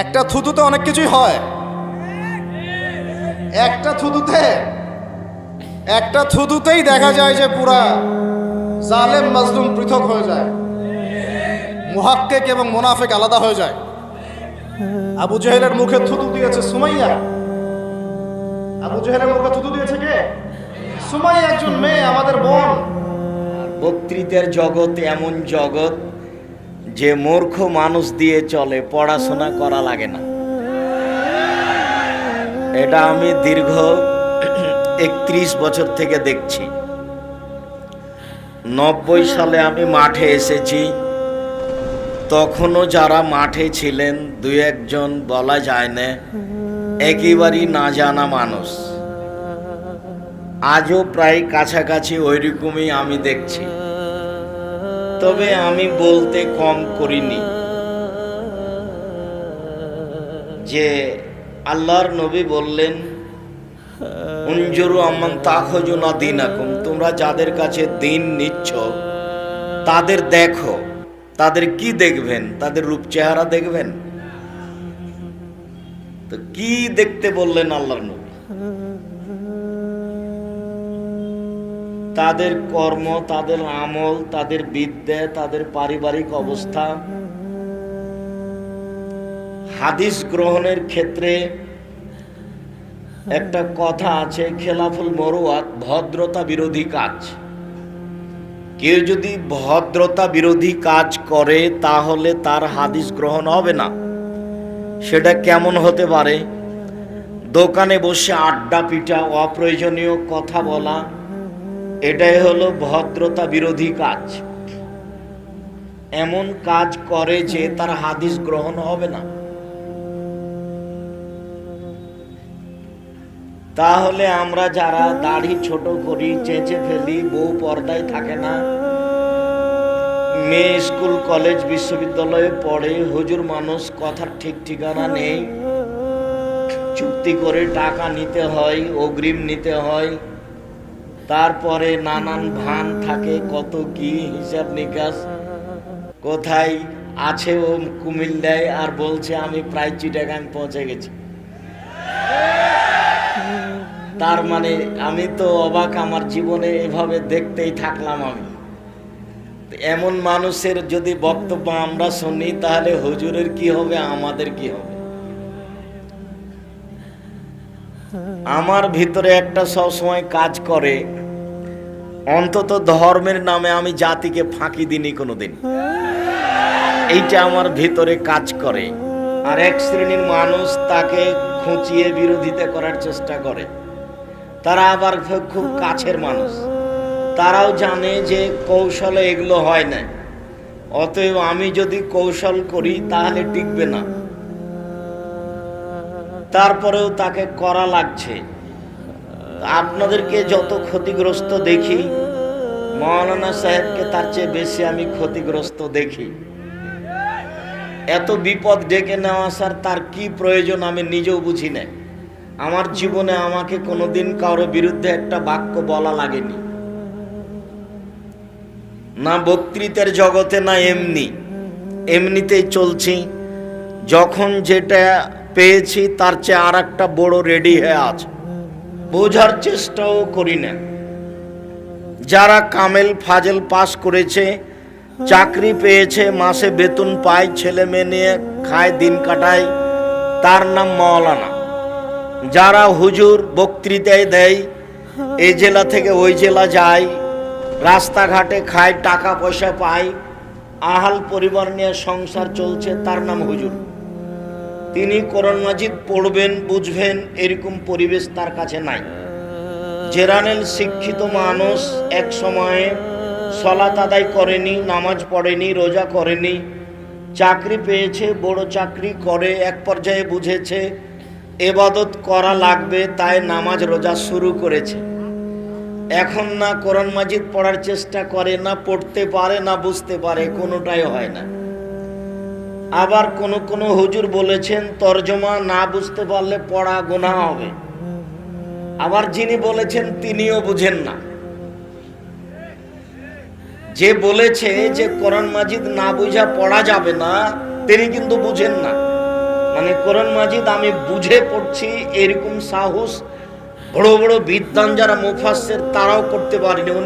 একটা থুতুতে অনেক কিছুই হয়। একটা থুতুতে, একটা থুতুতেই দেখা যায় যে পুরা জালেম, মাজলুম পৃথক হয়ে যায়। মুহাক্কেক এবং মুনাফেক আলাদা হয়ে যায়। আবু জেহেলের মুখে থুতু দিয়েছে সুমাইয়া। আবু জেহেলের মুখে থুতু দিয়েছে কে? সুমাইয়া একজন মেয়ে, আমাদের বোন। বক্তৃতার জগৎ এমন জগৎ যে মূর্খ মানুষ দিয়ে চলে, পড়াশোনা করা লাগে না। এটা আমি দীর্ঘ একত্রিশ বছর থেকে দেখছি। নব্বই সালে আমি মাঠে এসেছি। তখনও যারা মাঠে ছিলেন, দুই একজন বলা যায় না, একেবারেই না জানা মানুষ। আজও প্রায় কাছাকাছি ওইরকমই আমি দেখছি। তবে আমি বলতে কম করিনি। যে আল্লাহর নবী বললেন দিনাকুম তোমরা যাদের কাছে দিন নিচ্ছ, তাদের দেখো, তাদের কি দেখবেন? তাদের রূপ চেহারা দেখবেন? তো কি দেখতে বললেন আল্লাহর নবী? তাদের কর্ম, তাদের আমল, তাদের বিদ্যা, তাদের পারিবারিক অবস্থা। হাদিস গ্রহণের ক্ষেত্রে একটা কথা আছে, খেলাফুল মরুয়াত ভদ্রতা বিরোধী কাজ। কেউ যদি ভদ্রতা বিরোধী কাজ করে, তাহলে তার হাদিস গ্রহণ হবে না। সেটা কেমন হতে পারে? দোকানে বসে আড্ডা পিটা, অপ্রয়োজনীয় কথা বলা এটাই হলো ভদ্রতা বিরোধী কাজ। এমন কাজ করে যে তার হাদিস গ্রহণ হবে না। তাহলে আমরা যারা দাড়ি ছোট করি, চেঁচে ফেলি, বউ পর্দায় থাকে না। মেয়ে স্কুল, কলেজ, বিশ্ববিদ্যালয়ে পড়ে, হুজুর মানুষ, কথার ঠিক ঠিকানা নেই। চুক্তি করে টাকা নিতে হয়, অগ্রিম নিতে হয়। তারপরে নানান ভান থাকে, কত কি হিসাব নিকাশ। কোথায় আছে ও কুমিল্লায় আর বলছে, আমি প্রায় চিটাগাং পৌঁছে গেছি। তার মানে আমি তো অবাক, আমার জীবনে এভাবে দেখতেই থাকলাম আমি। এমন মানুষের যদি বক্তব্য আমরা শুনি, তাহলে হুজুরের কি হবে, আমাদের কি হবে? আমার ভিতরে একটা সবসময় কাজ করে। অন্তত ধর্মের নামে আমি জাতিকে ফাঁকি দিইনি কোনোদিন। এইটা আমার ভিতরে কাজ করে। আর এক শ্রেণির মানুষ তাকে খুঁচিয়ে বিরোধিতা করার চেষ্টা করে। তারা আবার খুব কাছের মানুষ। তারাও জানে যে কৌশলে এগুলো হয় না। অতএব আমি যদি কৌশল করি, তাহলে টিকবে না। তারপরেও তাকে করা লাগছে। আপনাদেরকে যত ক্ষতিগ্রস্ত দেখি, মৌলানা সাহেবকে তার চেয়ে বেশি আমি ক্ষতিগ্রস্ত দেখি। এত বিপদ ডেকে নেওয়া স্যার তার কি প্রয়োজন আমি নিজেও বুঝি না। আমার জীবনে আমাকে কোনোদিন কারোর বিরুদ্ধে একটা বাক্য বলা লাগেনি। না বক্তৃতার জগতে, না এমনি। এমনিতেই চলছি। যখন যেটা পেয়েছি, তার চেয়ে আর একটা বড় রেডি হয়ে আছে। বোঝার চেষ্টাও করি না। যারা কামেল ফাজেল পাস করেছে, চাকরি পেয়েছে, মাসে বেতন পায়, ছেলে মেয়ে নিয়ে খায়, দিন কাটায়, তার নাম মাওলানা। যারা হুজুর বক্তৃতায় দেয় এই জেলা থেকে ওই জেলা যায়, রাস্তাঘাটে খায়, টাকা পয়সা পায়, আহাল পরিবার নিয়ে সংসার চলছে, তার নাম হুজুর। তিনি কোরআন মাজিদ পড়বেন, বুঝবেন, এরকম পরিবেশ তার কাছে নাই। জেরানেল শিক্ষিত মানুষ এক সময়ে সলাত আদায় করেনি, নামাজ পড়েনি, রোজা করেনি, চাকরি পেয়েছে, বড় চাকরি করে, এক পর্যায়ে বুঝেছে, এবাদত করা লাগবে, তাই নামাজ রোজা শুরু করেছে। এখন না কোরআন মাজিদ পড়ার চেষ্টা করে, না পড়তে পারে, না বুঝতে পারে, কোনোটাই হয় না। আবার কোন কোন হুজুর বলেছেন, তর্জমা না বুঝতে পারলে পড়া গোনা হবে। আবার যিনি বলেছেন, তিনিও বুঝেন না। যে বলেছে যে কোরআন মাজিদ না বুঝা পড়া যাবে না, তিনি কিন্তু বুঝেন না। মানে কোরআন মাজিদ আমি বুঝে পড়ছি, এরকম সাহস, বড় বড় বিদ্বান যারা মুফাসের তারাও করতে পারেনি। উনি